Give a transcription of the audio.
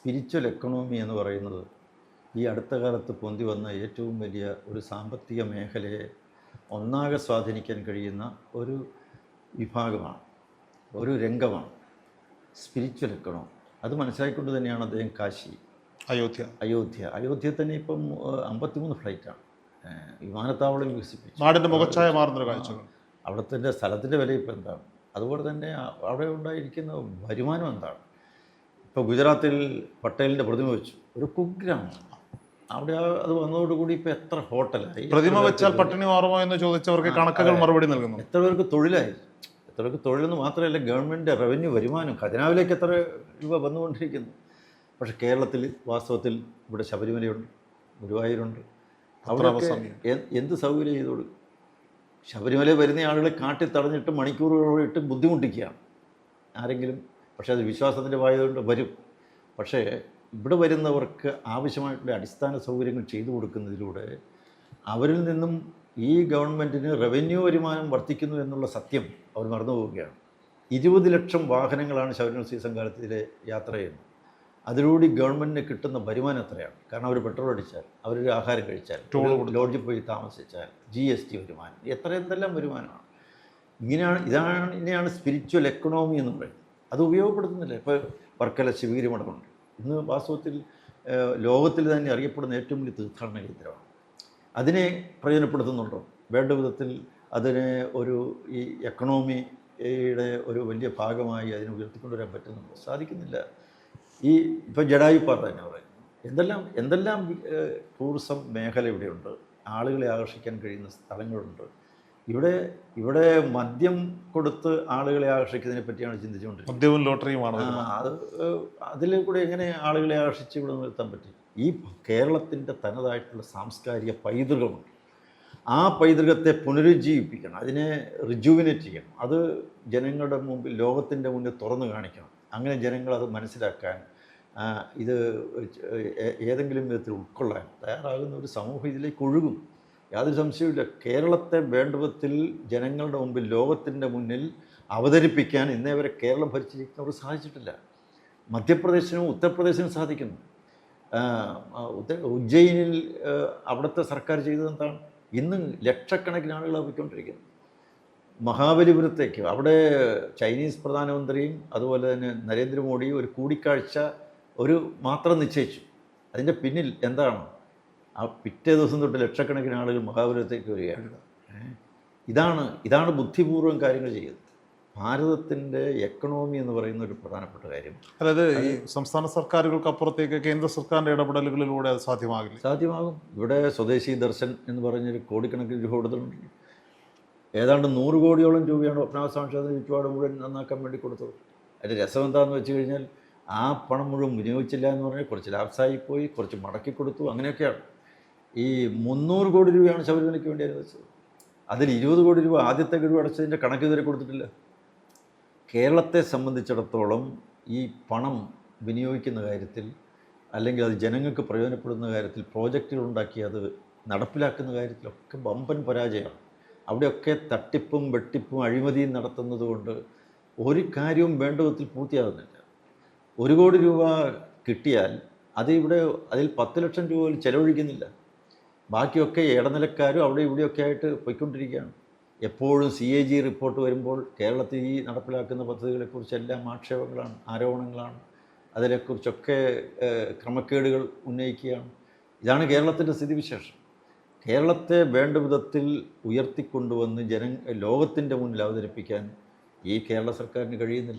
Spiritual economy എന്ന് പറയുന്നത് ഈ അടുത്ത കാലത്ത് പൊന്തി വന്ന ഏറ്റവും വലിയ ഒരു സാമ്പത്തിക മേഖലയെ ഒന്നാകെ സ്വാധീനിക്കാൻ കഴിയുന്ന ഒരു വിഭാഗമാണ് ഒരു രംഗമാണ് സ്പിരിച്വൽ എക്കണോമി അത് മനസ്സിലാക്കിക്കൊണ്ട് തന്നെയാണ് അദ്ദേഹം കാശി. അയോധ്യ. അയോധ്യ. അയോധ്യ തന്നെ ഇപ്പം അമ്പത്തിമൂന്ന് ഫ്ലൈറ്റാണ് വിമാനത്താവളം വികസിപ്പിച്ചു. നാടിന്റെ മുഖച്ഛായ മാറുന്നൊരു കാഴ്ച അവിടുത്തെ സ്ഥലത്തിന്റെ വില ഇപ്പോൾ എന്താണ്? അതുപോലെ തന്നെ അവിടെ ഉണ്ടായിരിക്കുന്ന വരുമാനം എന്താണ്? ഇപ്പോൾ ഗുജറാത്തിൽ പട്ടേലിന്റെ പ്രതിമ വെച്ചു. ഒരു കുഗ്രാമം. അവിടെ അത് വന്നതോടുകൂടി ഇപ്പോൾ എത്ര ഹോട്ടലായി? പ്രതിമ വെച്ചാൽ പട്ടിണി മാറുമോ എന്ന് ചോദിച്ചവർക്ക് കണക്കുകൾ മറുപടി നൽകുന്നു. എത്ര പേർക്ക് തൊഴിലായി? എത്ര പേർക്ക് തൊഴിലെന്ന് മാത്രമല്ല ഗവൺമെന്റ് റവന്യൂ വരുമാനം ഖജനാവിലേക്ക് എത്ര രൂപ വന്നുകൊണ്ടിരിക്കുന്നു. പക്ഷെ കേരളത്തിൽ വാസ്തവത്തിൽ ഇവിടെ ശബരിമലയുണ്ട് ഗുരുവായൂരുണ്ട്. അവിടെ. എന്ത് സൗകര്യം ചെയ്തു കൊടുക്കും ശബരിമല വരുന്ന ആളുകളെ കാട്ടി തടഞ്ഞിട്ട് മണിക്കൂറുകളോടിട്ട് ബുദ്ധിമുട്ടിക്കുകയാണ്. ആരെങ്കിലും പക്ഷേ അത് വിശ്വാസത്തിന്റെ വായതുകൊണ്ട് വരും. പക്ഷേ ഇവിടെ വരുന്നവർക്ക് ആവശ്യമായിട്ടുള്ള അടിസ്ഥാന സൗകര്യങ്ങൾ ചെയ്തു കൊടുക്കുന്നതിലൂടെ അവരിൽ നിന്നും ഈ ഗവൺമെന്റിന് റവന്യൂ വരുമാനം വർദ്ധിക്കുന്നു എന്നുള്ള സത്യം അവർ മറന്നു പോവുകയാണ്. ഇരുപത് ലക്ഷം വാഹനങ്ങളാണ് ശബരിമല സീസൺ കാലത്തിലെ യാത്ര ചെയ്യുന്നത്. അതിലൂടെ ഗവൺമെന്റിന് കിട്ടുന്ന വരുമാനം എത്രയാണ്? കാരണം അവർ പെട്രോൾ അടിച്ചാൽ അവരൊരു ആഹാരം കഴിച്ചാൽ ലോഡ്ജിൽ പോയി താമസിച്ചാൽ ജി എസ് ടി വരുമാനം എത്ര എന്തെല്ലാം വരുമാനമാണ്? ഇങ്ങനെയാണ് ഇതാണ് ഇങ്ങനെയാണ് സ്പിരിച്വൽ എക്കണോമി എന്ന് പറയുന്നത്. അത് ഉപയോഗപ്പെടുത്തുന്നില്ല. ഇപ്പോൾ വർക്കല ശിവഗിരി മഠമുണ്ട്. ഇന്ന് വാസ്തവത്തിൽ ലോകത്തിൽ തന്നെ അറിയപ്പെടുന്ന ഏറ്റവും വലിയ തീർത്ഥാടന കേന്ദ്രമാണ്. അതിനെ പ്രയോജനപ്പെടുത്തുന്നുണ്ടോ? വേണ്ട വിധത്തിൽ അതിനെ ഒരു ഈ എക്കണോമിയുടെ ഒരു വലിയ ഭാഗമായി അതിനെ ഉയർത്തിക്കൊണ്ടുവരാൻ പറ്റുന്നുണ്ടോ? സാധിക്കുന്നില്ല. ഈ ഇപ്പോൾ ജഡായുപ്പാറ തന്നെ പറയുന്നു. എന്തെല്ലാം എന്തെല്ലാം ടൂറിസം മേഖല ഇവിടെയുണ്ട്? ആളുകളെ ആകർഷിക്കാൻ കഴിയുന്ന സ്ഥലങ്ങളുണ്ട്. ഇവിടെ ഇവിടെ മദ്യം കൊടുത്ത് ആളുകളെ ആകർഷിക്കുന്നതിനെ പറ്റിയാണ് ചിന്തിച്ചുകൊണ്ടിരിക്കുന്നത്. മദ്യവും ലോട്ടറിയുമാണ്. അത് അതിൽ കൂടെ എങ്ങനെ ആളുകളെ ആകർഷിച്ച് ഇവിടെ നിർത്താൻ പറ്റും? ഈ കേരളത്തിന്റെ തനതായിട്ടുള്ള സാംസ്കാരിക പൈതൃകമുണ്ട്. ആ പൈതൃകത്തെ പുനരുജ്ജീവിപ്പിക്കണം. അതിനെ റിജുവിനേറ്റ് ചെയ്യണം. അത് ജനങ്ങളുടെ മുമ്പിൽ ലോകത്തിന്റെ മുന്നിൽ തുറന്നു കാണിക്കണം. അങ്ങനെ ജനങ്ങൾ അത് മനസ്സിലാക്കാൻ ഇത് ഏതെങ്കിലും വിധത്തിൽ ഉൾക്കൊള്ളാൻ തയ്യാറാകുന്ന ഒരു സമൂഹം ഇതിലേക്ക് ഒഴുകും. യാതൊരു സംശയവുമില്ല കേരളത്തെ വേണ്ടവത്തിൽ ജനങ്ങളുടെ മുമ്പിൽ ലോകത്തിന്റെ മുന്നിൽ അവതരിപ്പിക്കാൻ ഇന്നേ വരെ കേരളം ഭരിച്ചിരിക്കുന്നവർ സാധിച്ചിട്ടില്ല. മധ്യപ്രദേശിനും ഉത്തർപ്രദേശിനും സാധിക്കുന്നു. ഉജ്ജയിനിൽ അവിടുത്തെ സർക്കാർ ചെയ്തത് എന്താണ് ഇന്നും ലക്ഷക്കണക്കിന് ആളുകൾ പോയിക്കൊണ്ടിരിക്കുന്നത് മഹാബലിപുരത്തേക്ക് അവിടെ ചൈനീസ് പ്രധാനമന്ത്രിയും അതുപോലെ തന്നെ നരേന്ദ്രമോദിയും ഒരു കൂടിക്കാഴ്ച ഒരു മാത്രം നിശ്ചയിച്ചു. അതിന്റെ പിന്നിൽ എന്താണ്? ആ പിറ്റേ ദിവസം തൊട്ട് ലക്ഷക്കണക്കിന് ആളുകൾ മഹാപുരത്തേക്ക് വരികയാണ്. ഇതാണ് ഇതാണ് ബുദ്ധിപൂർവം കാര്യങ്ങൾ ചെയ്യുന്നത്. ഭാരതത്തിന്റെ എക്കണോമി എന്ന് പറയുന്ന ഒരു പ്രധാനപ്പെട്ട കാര്യം. അതായത് ഈ സംസ്ഥാന സർക്കാരുകൾക്ക് അപ്പുറത്തേക്ക് കേന്ദ്ര സർക്കാരിന്റെ ഇടപെടലുകളിലൂടെ അത് സാധ്യമാകില്ല. സാധ്യമാകും. ഇവിടെ സ്വദേശി ദർശൻ എന്ന് പറഞ്ഞൊരു കോടിക്കണക്കിന് രൂപ കൊടുത്തിട്ടുണ്ട്. ഏതാണ്ട് നൂറ് കോടിയോളം രൂപയാണ് പത്മനാഭസ്വാമി ചുറ്റുപാട് മുഴുവൻ നന്നാക്കാൻ വേണ്ടി കൊടുത്തത്. അതിന്റെ രസം എന്താണെന്ന് വെച്ച് കഴിഞ്ഞാൽ ആ പണം മുഴുവൻ വിനിയോഗിച്ചില്ല എന്ന് പറഞ്ഞാൽ കുറച്ച് ലാപ്സായി പോയി കുറച്ച് മടക്കി കൊടുത്തു അങ്ങനെയൊക്കെയാണ്. ഈ മുന്നൂറ് കോടി രൂപയാണ് ശബരിമലയ്ക്ക് വേണ്ടി അനുവദിച്ചത് അതിൽ ഇരുപത് കോടി രൂപ ആദ്യത്തെ ഗഡു അടച്ചതിന്റെ കണക്ക് ഇതുവരെ കൊടുത്തിട്ടില്ല. കേരളത്തെ സംബന്ധിച്ചിടത്തോളം ഈ പണം വിനിയോഗിക്കുന്ന കാര്യത്തിൽ അല്ലെങ്കിൽ അത് ജനങ്ങൾക്ക് പ്രയോജനപ്പെടുന്ന കാര്യത്തിൽ പ്രോജക്റ്റുകൾ ഉണ്ടാക്കി അത് നടപ്പിലാക്കുന്ന കാര്യത്തിലൊക്കെ വമ്പൻ പരാജയമാണ്. അവിടെയൊക്കെ തട്ടിപ്പും വെട്ടിപ്പും അഴിമതിയും നടത്തുന്നത് കൊണ്ട് ഒരു കാര്യവും വേണ്ട വിധത്തിൽ പൂർത്തിയാകുന്നില്ല. ഒരു കോടി രൂപ കിട്ടിയാൽ അത് ഇവിടെ അതിൽ പത്ത് ലക്ഷം രൂപ ചെലവഴിക്കുന്നില്ല. ബാക്കിയൊക്കെ ഇടനിലക്കാരും അവിടെ ഇവിടെയൊക്കെ ആയിട്ട് പോയിക്കൊണ്ടിരിക്കുകയാണ്. എപ്പോഴും സി എ ജി റിപ്പോർട്ട് വരുമ്പോൾ കേരളത്തിൽ ഈ നടപ്പിലാക്കുന്ന പദ്ധതികളെക്കുറിച്ചെല്ലാം ആക്ഷേപങ്ങളാണ് ആരോപണങ്ങളാണ്. അതിനെക്കുറിച്ചൊക്കെ ക്രമക്കേടുകൾ ഉന്നയിക്കുകയാണ്. ഇതാണ് കേരളത്തിന്റെ സ്ഥിതിവിശേഷം. കേരളത്തെ വേണ്ട വിധത്തിൽ ഉയർത്തിക്കൊണ്ടുവന്ന് ജന ലോകത്തിന്റെ മുന്നിൽ അവതരിപ്പിക്കാൻ ഈ കേരള സർക്കാരിന് കഴിയുന്നില്ല.